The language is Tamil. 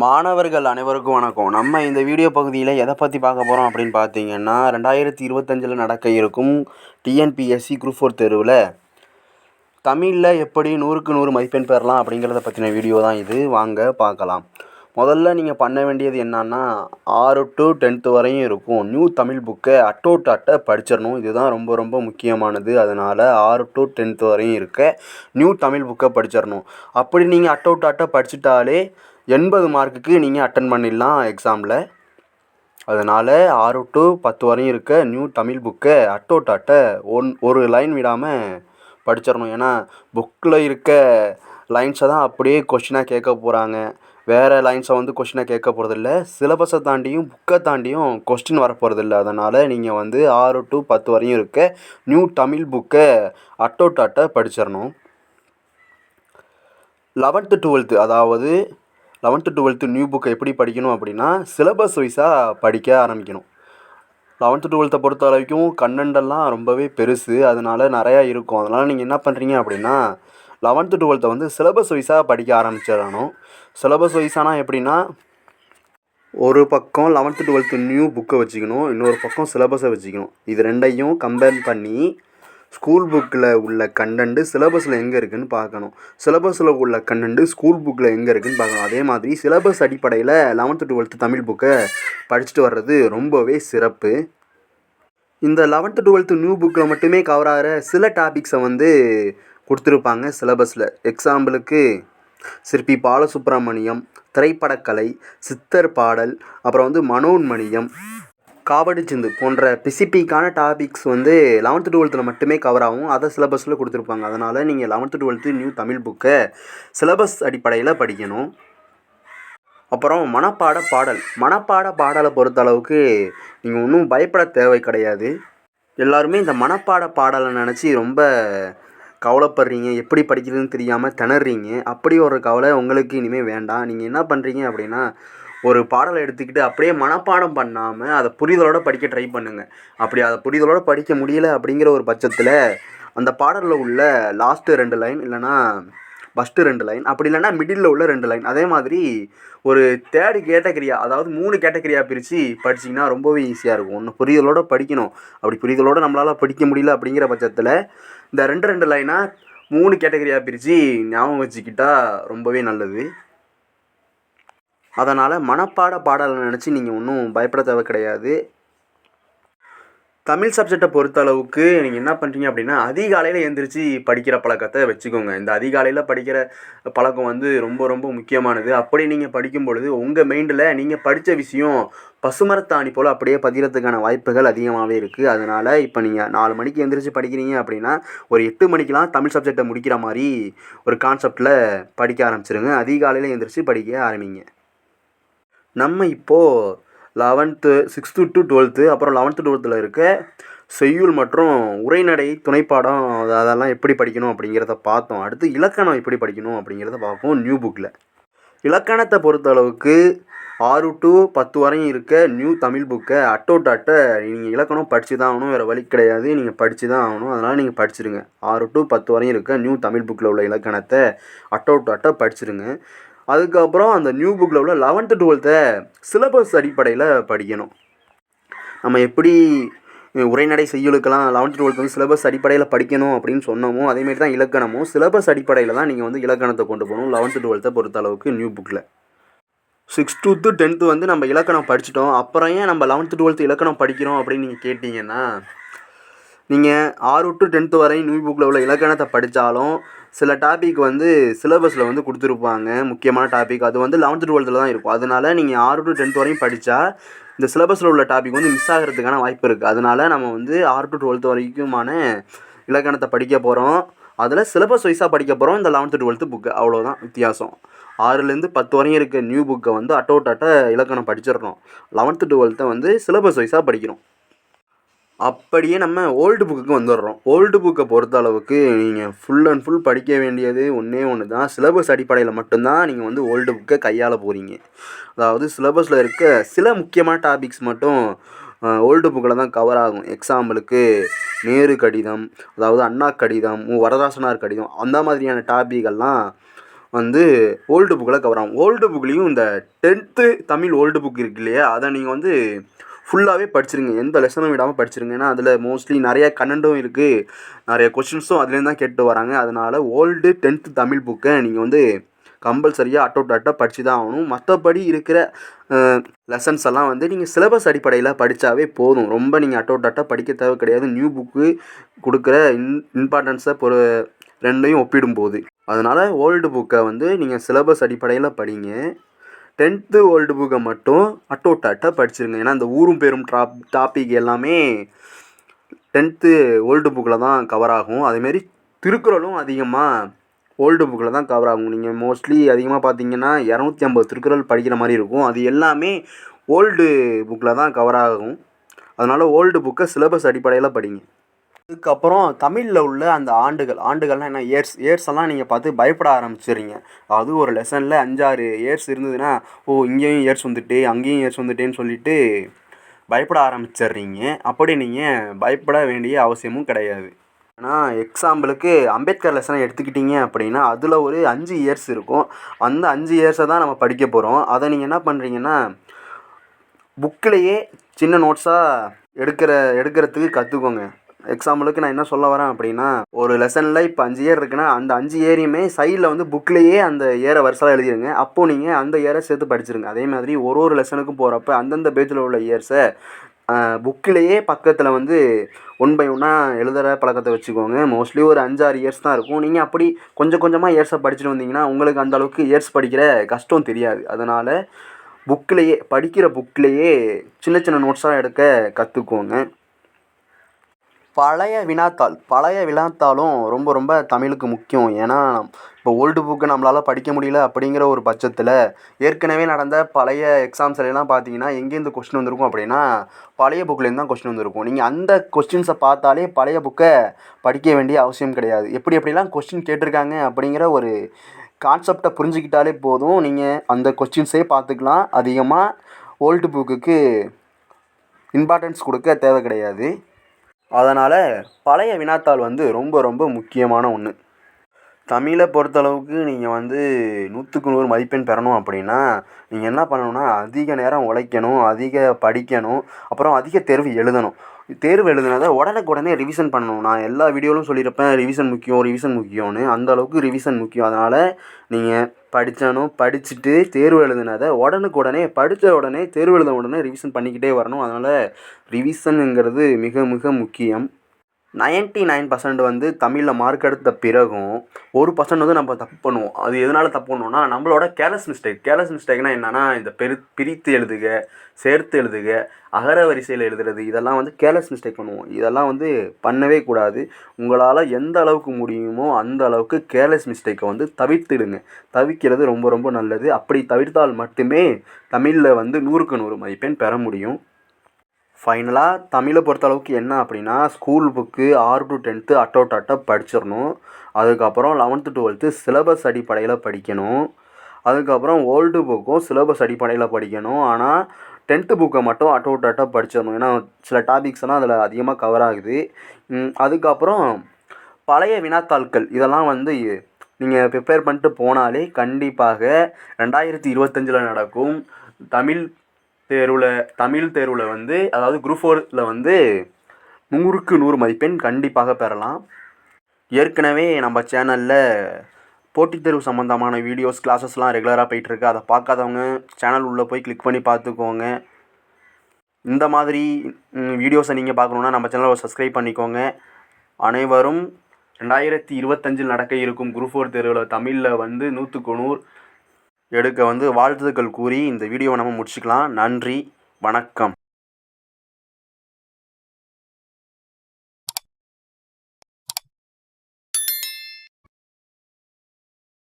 மாணவர்கள் அனைவருக்கும் வணக்கம். நம்ம இந்த வீடியோ பகுதியில் எதை பற்றி பார்க்க போகிறோம் அப்படின்னு பார்த்தீங்கன்னா ரெண்டாயிரத்தி இருபத்தஞ்சில் நடக்க இருக்கும் டிஎன்பிஎஸ்சி குரூப் ஃபோர் தேர்வில் தமிழில் எப்படி நூறுக்கு நூறு மதிப்பெண் பெறலாம் அப்படிங்கிறத பற்றின வீடியோ தான் இது. வாங்க பார்க்கலாம். முதல்ல நீங்கள் பண்ண வேண்டியது என்னன்னா ஆறு டு டென்த்து வரையும் இருக்கும். நியூ தமிழ் புக்கை அட்டோட்டு அட்டை படிச்சிடணும். இதுதான் ரொம்ப ரொம்ப முக்கியமானது. அதனால் ஆறு டு டென்த்து வரையும் இருக்க நியூ தமிழ் புக்கை படிச்சிடணும். அப்படி நீங்கள் அட்டோட்டு அட்டை படிச்சிட்டாலே எண்பது மார்க்குக்கு நீங்கள் அட்டன் பண்ணிடலாம் எக்ஸாமில் அதனால் ஆறு டு பத்து வரையும் இருக்க நியூ தமிழ் புக்கை அட்டோட்டு அட்டை ஒன் ஒரு லைன் விடாமல் படிச்சிடணும். ஏன்னா புக்கில் இருக்க லைன்ஸை தான் அப்படியே கொஷினாக கேட்க போகிறாங்க வேறு லைன்ஸை வந்து கொஷினாக கேட்க போகிறதில்ல சிலபஸை தாண்டியும் புக்கை தாண்டியும் கொஸ்டின் வரப்போகிறதில்ல அதனால் நீங்கள் வந்து ஆறு டு பத்து வரையும் இருக்க நியூ தமிழ் புக்கை அட்டோட்டு அட்டை படிச்சிடணும். லெவன்த்து டுவெல்த்து அதாவது லெவன்த்து டுவெல்த்து நியூ புக்கை எப்படி படிக்கணும் அப்படின்னா சிலபஸ் வைஸாக படிக்க ஆரம்பிக்கணும். லெவன்த்து டுவெல்த்தை பொறுத்த வரைக்கும் கண்டென்ட்டெல்லாம் ரொம்பவே பெருசு. அதனால நிறையா இருக்கும். அதனால் நீங்கள் என்ன பண்ணுறீங்க அப்படின்னா லெவன்த்து டுவெல்த்தை வந்து சிலபஸ் வைஸாக படிக்க ஆரம்பிச்சிடணும். சிலபஸ் வைஸானால் எப்படின்னா ஒரு பக்கம் லெவன்த்து டுவெல்த்து நியூ புக்கை வச்சுக்கணும். இன்னொரு பக்கம் சிலபஸை வச்சுக்கணும். இது ரெண்டையும் கம்பேர் பண்ணி ஸ்கூல் புக்கில் உள்ள கண்டென்ட்டு சிலபஸில் எங்கே இருக்குதுன்னு பார்க்கணும். சிலபஸில் உள்ள கண்டென்ட்டு ஸ்கூல் புக்கில் எங்கே இருக்குதுன்னு பார்க்கணும். அதே மாதிரி சிலபஸ் அடிப்படையில் லெவன்த்து டுவெல்த்து தமிழ் புக்கை படிச்சுட்டு வர்றது ரொம்பவே சிறப்பு. இந்த லெவன்த்து டுவெல்த்து நியூ புக்கில் மட்டுமே கவர் ஆகிற சில டாபிக்ஸை வந்து கொடுத்துருப்பாங்க சிலபஸில் எக்ஸாம்பிளுக்கு சிற்பி பாலசுப்ரமணியம் திரைப்படக்கலை சித்தர் பாடல் அப்புறம் வந்து மனோன்மணியம் காவடி சிந்து போன்ற ஸ்பெசிஃபிக்கான டாபிக்ஸ் வந்து லெவன்த்து டுவெல்த்தில் மட்டுமே கவர் ஆகும். அதை சிலபஸில் கொடுத்துருப்பாங்க. அதனால் நீங்கள் லெவன்த்து டுவெல்த்து நியூ தமிழ் புக்கை சிலபஸ் அடிப்படையில் படிக்கணும். அப்புறம் மனப்பாட பாடல். மனப்பாட பாடலை பொறுத்த அளவுக்கு நீங்கள் ஒன்றும் பயப்பட தேவை கிடையாது. எல்லாருமே இந்த மனப்பாட பாடலை நினச்சி ரொம்ப கவலைப்படுறீங்க. எப்படி படிக்கிறதுன்னு தெரியாமல் திணறீங்க. அப்படி ஒரு கவலை உங்களுக்கு இனிமேல் வேண்டாம். நீங்கள் என்ன பண்ணுறீங்க அப்படின்னா ஒரு பாடலை எடுத்துக்கிட்டு அப்படியே மனப்பாடம் பண்ணாமல் அதை புரிதலோடு படிக்க ட்ரை பண்ணுங்கள் அப்படி அதை புரிதலோடு படிக்க முடியல அப்படிங்கிற ஒரு பட்சத்தில் அந்த பாடலில் உள்ள லாஸ்ட்டு ரெண்டு லைன் இல்லைன்னா ஃபஸ்ட்டு ரெண்டு லைன் அப்படி இல்லைன்னா மிடில் உள்ள ரெண்டு லைன் அதே மாதிரி ஒரு தேர்டு கேட்டகரியா அதாவது மூணு கேட்டகரியாக பிரித்து படிச்சிங்கன்னா ரொம்பவே ஈஸியாக இருக்கும். ஒன்று புரிதலோடு படிக்கணும். அப்படி புரிதலோடு நம்மளால் படிக்க முடியல அப்படிங்கிற பட்சத்தில் இந்த ரெண்டு ரெண்டு லைனாக மூணு கேட்டகரியாக பிரித்து ஞாபகம் வச்சுக்கிட்டால் ரொம்பவே நல்லது. அதனால் மனப்பாட பாடலை நினச்சி நீங்கள் ஒன்றும் பயப்பட தேவை கிடையாது. தமிழ் சப்ஜெக்டை பொறுத்த அளவுக்கு நீங்கள் என்ன பண்ணுறீங்க அப்படின்னா அதிகாலையில் எழுந்திரிச்சு படிக்கிற பழக்கத்தை வச்சுக்கோங்க. இந்த அதிகாலையில் படிக்கிற பழக்கம் வந்து ரொம்ப ரொம்ப முக்கியமானது. அப்படி நீங்கள் படிக்கும் பொழுது உங்கள் மைண்டில் நீங்கள் படித்த விஷயம் பசுமரத்தாணி போல் அப்படியே பதிகிறதுக்கான வாய்ப்புகள் அதிகமாகவே இருக்குது அதனால் இப்போ நீங்கள் நாலு மணிக்கு எழுந்திரிச்சு படிக்கிறீங்க அப்படின்னா ஒரு எட்டு மணிக்கெலாம் தமிழ் சப்ஜெக்டை முடிக்கிற மாதிரி ஒரு கான்செப்டில் படிக்க ஆரம்பிச்சிருங்க. அதிகாலையில் எழுந்திரிச்சு படிக்க ஆரம்பிங்க. நம்ம இப்போது லெவன்த்து சிக்ஸ்த்து டு டுவெல்த்து அப்புறம் லெவன்த்து டுவெல்த்தில் இருக்க செய்யுள் மற்றும் உரைநடை துணைப்பாடம் அதெல்லாம் எப்படி படிக்கணும் அப்படிங்கிறத பார்த்தோம். அடுத்து இலக்கணம் எப்படி படிக்கணும் அப்படிங்கிறத பார்ப்போம் நியூ புக்கில் இலக்கணத்தை பொறுத்த அளவுக்கு ஆறு டு பத்து வரையும் இருக்க நியூ தமிழ் புக்கை அட்டோட்டு அட்டை நீங்கள் இலக்கணம் படித்து தான் ஆகணும். வேறு வழி கிடையாது. நீங்கள் படித்து தான் ஆகணும். அதனால் நீங்கள் படிச்சிருங்க. ஆறு டு பத்து வரையும் இருக்க நியூ தமிழ் புக்கில் உள்ள இலக்கணத்தை அட்டோட்டு அட்டை படிச்சிருங்க. அதுக்கப்புறம் அந்த நியூ புக்கில் உள்ள லெவன்த்து டுவெல்த்தை சிலபஸ் அடிப்படையில் படிக்கணும். நம்ம எப்படி உரைநடை செய்யுளுக்கெல்லாம் லெவன்த்து டுவெல்த் வந்து சிலபஸ் அடிப்படையில் படிக்கணும் அப்படின்னு சொன்னோமோ அதேமாரி தான் இலக்கணமும் சிலபஸ் அடிப்படையில் தான் நீங்கள் வந்து இலக்கணத்தை கொண்டு போகணும் லெவன்த்து டுவெல்த்தை பொறுத்த அளவுக்கு நியூ புக்கில் சிக்ஸ் டூத்து டென்த்து வந்து நம்ம இலக்கணம் படிச்சிட்டோம் அப்புறம் ஏன் நம்ம லெவன்த்து டுவெல்த்து இலக்கணம் படிக்கிறோம் அப்படின்னு நீங்கள் கேட்டிங்கன்னா நீங்கள் ஆறு டு டென்த்து வரையும் நியூ புக்கில் உள்ள இலக்கணத்தை படித்தாலும் சில டாபிக் வந்து சிலபஸில் வந்து கொடுத்துருப்பாங்க. முக்கியமான டாபிக் அது வந்து லெவன்த்து டுவெல்த்தில் தான் இருக்கும். அதனால் நீங்கள் ஆறு டு டென்த் வரையும் படித்தா இந்த சிலபஸில் உள்ள டாபிக் வந்து மிஸ் ஆகிறதுக்கான வாய்ப்பு இருக்குது அதனால் நம்ம வந்து ஆறு டு டுவெல்த்து வரைக்குமான இலக்கணத்தை படிக்க போகிறோம் அதில் சிலபஸ் வைஸாக படிக்க போகிறோம் இந்த லெவன்த்து டுவெல்த்து புக்கு அவ்வளோதான் வித்தியாசம். ஆறுலேருந்து பத்து வரையும் இருக்க நியூ புக்கை வந்து அட்டவுட் அட்டை இலக்கணம் படிச்சிடுறோம் லெவன்த்து டுவெல்த்தை வந்து சிலபஸ் வைஸாக படிக்கிறோம் அப்படியே நம்ம ஓல்டு புக்குக்கு வந்துடுறோம். ஓல்டு புக்கை பொறுத்த அளவுக்கு நீங்கள் ஃபுல் அண்ட் ஃபுல் படிக்க வேண்டியது ஒன்றே ஒன்று தான் சிலபஸ் அடிப்படையில் மட்டும்தான் நீங்கள் வந்து ஓல்டு புக்கை கையாள போகிறீங்க அதாவது சிலபஸில் இருக்க சில முக்கியமான டாபிக்ஸ் மட்டும் ஓல்டு புக்கில் தான் கவர் ஆகும். எக்ஸாம்பிளுக்கு நேரு கடிதம் அதாவது அண்ணா கடிதம் வரதாசனார் கடிதம் அந்த மாதிரியான டாபிக்கெல்லாம் வந்து ஓல்டு புக்கில் கவர் ஆகும். ஓல்டு புக்லேயும் இந்த டென்த்து தமிழ் ஓல்டு புக் இருக்கு இல்லையா? அதை நீங்கள் வந்து ஃபுல்லாகவே படிச்சிருங்க. எந்த லெசனும் விடாமல் படிச்சிருங்க. ஏன்னா அதில் மோஸ்ட்லி நிறைய கண்டென்ட்டும் இருக்குது நிறைய கொஷின்ஸும் அதுலேருந்து தான் கேட்டு வராங்க. அதனால் ஓல்டு டென்த்து தமிழ் புக்கை நீங்கள் வந்து கம்பல்சரியாக அட் அவுட் அட்டாக படித்து தான் ஆகணும். மற்றபடி இருக்கிற லெசன்ஸ் எல்லாம் வந்து நீங்கள் சிலபஸ் அடிப்படையில் படித்தாவே போதும். ரொம்ப நீங்கள் அட் அவுட் அட்டாக படிக்க தேவை கிடையாது. நியூ புக்கு கொடுக்குற இன் இம்பார்ட்டன்ஸை பொறு ரெண்டையும் ஒப்பிடும்போது. அதனால் ஓல்டு புக்கை வந்து நீங்கள் சிலபஸ் அடிப்படையில் படிங்க. டென்த்து ஓல்டு புக்கை மட்டும் அட்டோட்டாட்டாக படிச்சிருங்க. ஏன்னா இந்த ஊரும் பேரும் டாப் டாபிக் எல்லாமே டென்த்து ஓல்டு புக்கில் தான் கவர் ஆகும். அதேமாரி திருக்குறளும் அதிகமாக ஓல்டு புக்கில் தான் கவர் ஆகும். நீங்கள் மோஸ்ட்லி அதிகமாக பார்த்தீங்கன்னா இரநூத்தி ஐம்பது திருக்குறள் படிக்கிற மாதிரி இருக்கும். அது எல்லாமே ஓல்டு புக்கில் தான் கவர் ஆகும். அதனால் ஓல்டு புக்கை சிலபஸ் அடிப்படையில் படிங்க. அதுக்கப்புறம் தமிழில் உள்ள அந்த ஆண்டுகள் ஆண்டுகள்னால் என்ன? இயர்ஸ் இயர்ஸ் எல்லாம் நீங்கள் பார்த்து பயப்பட ஆரம்பிச்சிடுறீங்க. அது ஒரு லெசனில் அஞ்சாறு இயர்ஸ் இருந்ததுன்னா ஓ இங்கேயும் இயர்ஸ் வந்துட்டு அங்கேயும் இயர்ஸ் வந்துட்டேன்னு சொல்லிட்டு பயப்பட ஆரம்பிச்சிடுறீங்க. அப்படி நீங்கள் பயப்பட வேண்டிய அவசியமும் கிடையாது. ஆனால் எக்ஸாம்பிளுக்கு அம்பேத்கர் லெசனை எடுத்துக்கிட்டிங்க அப்படின்னா அதில் ஒரு அஞ்சு இயர்ஸ் இருக்கும். அந்த அஞ்சு இயர்ஸை தான் நம்ம படிக்க போகிறோம் அதை நீங்கள் என்ன பண்ணுறீங்கன்னா புக்கிலேயே சின்ன நோட்ஸாக எடுக்கிற எடுக்கிறதுக்கு கற்றுக்கோங்க எக்ஸாம்பிளுக்கு நான் என்ன சொல்ல வரேன் அப்படின்னா ஒரு லெசனில் இப்போ அஞ்சு இயர் இருக்குன்னா அந்த அஞ்சு ஏரியுமே சைடில் வந்து புக்லேயே அந்த ஏரை வருஷம் எழுதிடுங்க அப்போது நீங்கள் அந்த ஏரை சேர்த்து படிச்சிருங்க. அதே மாதிரி ஒரு ஒரு லெசனுக்கும் போகிறப்ப அந்தந்த பேஜில் உள்ள இயர்ஸை புக்கிலேயே பக்கத்தில் வந்து ஒன் பை ஒன்னாக எழுதுகிற பழக்கத்தை வச்சுக்கோங்க. மோஸ்ட்லி ஒரு அஞ்சாறு இயர்ஸ் தான் இருக்கும். நீங்கள் அப்படி கொஞ்சம் கொஞ்சமாக இயர்ஸை படிச்சுட்டு வந்தீங்கன்னா உங்களுக்கு அந்த அளவுக்கு இயர்ஸ் படிக்கிற கஷ்டம் தெரியாது. அதனால் புக்கிலேயே படிக்கிற புக்கிலேயே சின்ன சின்ன நோட்ஸாக எடுக்க கற்றுக்கோங்க பழைய வினாத்தாள் பழைய வினாத்தாளும் ரொம்ப ரொம்ப தமிழுக்கு முக்கியம். ஏன்னா இப்போ ஓல்டு புக்கு நம்மளால் படிக்க முடியல அப்படிங்கிற ஒரு பட்சத்தில் ஏற்கனவே நடந்த பழைய எக்ஸாம்ஸ்லாம் பார்த்தீங்கன்னா எங்கேருந்து கொஸ்டின் வந்திருக்கும் அப்படின்னா பழைய புக்லேருந்து தான் கொஸ்டின் வந்திருக்கும். நீங்கள் அந்த கொஸ்டின்ஸை பார்த்தாலே பழைய புக்கை படிக்க வேண்டிய அவசியம் கிடையாது. எப்படி எப்படிலாம் கொஸ்டின் கேட்டிருக்காங்க அப்படிங்கிற ஒரு கான்செப்டை புரிஞ்சுக்கிட்டாலே போதும். நீங்கள் அந்த கொஸ்டின்ஸே பார்த்துக்கலாம். அதிகமாக ஓல்டு புக்குக்கு இம்பார்ட்டன்ஸ் கொடுக்க தேவை கிடையாது. அதனால் பழைய வினாத்தாள் வந்து ரொம்ப ரொம்ப முக்கியமான ஒன்று தமிழை பொறுத்தளவுக்கு நீங்கள் வந்து நூற்றுக்கு நூறு மதிப்பெண் பெறணும் அப்படின்னா நீங்கள் என்ன பண்ணணும்னா அதிக நேரம் உழைக்கணும் அதிக படிக்கணும் அப்புறம் அதிக தேர்வு எழுதணும். தேர்வு எழுதுனதை உடனுக்குடனே ரிவிஷன் பண்ணணும். நான் எல்லா வீடியோவிலும் சொல்லியிருப்பேன் ரிவிஷன் முக்கியம் ரிவிஷன் முக்கியம்னு. அந்த அளவுக்கு ரிவிஷன் முக்கியம். அதனால் நீங்கள் படித்தானோ படிச்சுட்டு தேர்வு எழுதுனதை உடனுக்குடனே படித்த உடனே தேர்வு எழுத உடனே ரிவிஷன் பண்ணிக்கிட்டே வரணும். அதனால் ரிவிஷனுங்கிறது மிக மிக முக்கியம். நைன்ட்டி நைன் பர்சன்ட் வந்து தமிழில் மார்க் எடுத்த பிறகும் ஒரு பர்சன்ட் வந்து நம்ம தப்பு பண்ணுவோம். அது எதனால் தப்பு பண்ணுவோம்னா நம்மளோட கேர்லஸ் மிஸ்டேக் கேர்லஸ் மிஸ்டேக்னால் என்னென்னா இந்த பெரு பிரித்து எழுதுக சேர்த்து எழுதுக அகர வரிசையில் எழுதுறது இதெல்லாம் வந்து கேர்லஸ் மிஸ்டேக் பண்ணுவோம். இதெல்லாம் வந்து பண்ணவே கூடாது. உங்களால் எந்த அளவுக்கு முடியுமோ அந்த அளவுக்கு கேர்லஸ் மிஸ்டேக்கை வந்து தவிர்த்துடுங்க. தவிர்க்கிறது ரொம்ப ரொம்ப நல்லது. அப்படி தவிர்த்தால் மட்டுமே தமிழில் வந்து நூறுக்கு நூறு மதிப்பெண் பெற முடியும். ஃபைனலாக தமிழை பொறுத்தளவுக்கு என்ன அப்படின்னா ஸ்கூல் புக்கு ஆறு டு டென்த்து அட் அவுட் அட்டாக படிச்சிடணும் அதுக்கப்புறம் லெவன்த்து டுவெல்த்து சிலபஸ் அடிப்படையில் படிக்கணும். அதுக்கப்புறம் ஓல்டு புக்கும் சிலபஸ் அடிப்படையில் படிக்கணும். ஆனால் டென்த்து புக்கை மட்டும் அட் அட்டை அட்டாக படிச்சிடணும் ஏன்னா சில டாபிக்ஸ் எல்லாம் அதில் அதிகமாக கவர் ஆகுது. அதுக்கப்புறம் பழைய வினாத்தாள்கள் இதெல்லாம் வந்து நீங்கள் ப்ரிப்பேர் பண்ணிட்டு போனாலே கண்டிப்பாக ரெண்டாயிரத்தி இருபத்தஞ்சில் நடக்கும் தமிழ் தேர்வில் தமிழ் தேர்வில் வந்து அதாவது குரூப் ஃபோரில் வந்து நூறுக்கு நூறு மதிப்பெண் கண்டிப்பாக பெறலாம். ஏற்கனவே நம்ம சேனலில் போட்டித் தேர்வு சம்மந்தமான வீடியோஸ் கிளாஸஸ்லாம் ரெகுலராக போயிட்டுருக்கு. அதை பார்க்காதவங்க சேனல் உள்ளே போய் கிளிக் பண்ணி பார்த்துக்கோங்க. இந்த மாதிரி வீடியோஸை நீங்கள் பார்க்கணுன்னா நம்ம சேனலை சப்ஸ்கிரைப் பண்ணிக்கோங்க. அனைவரும் ரெண்டாயிரத்தி இருபத்தஞ்சில் நடக்க இருக்கும் குரூப் ஃபோர் தேர்வில் தமிழில் வந்து நூற்றுக்கு நூறு எடுக்க வந்து வாழ்த்துக்கள் கூறி இந்த வீடியோவை நம்ம முடிச்சுக்கலாம். நன்றி வணக்கம்.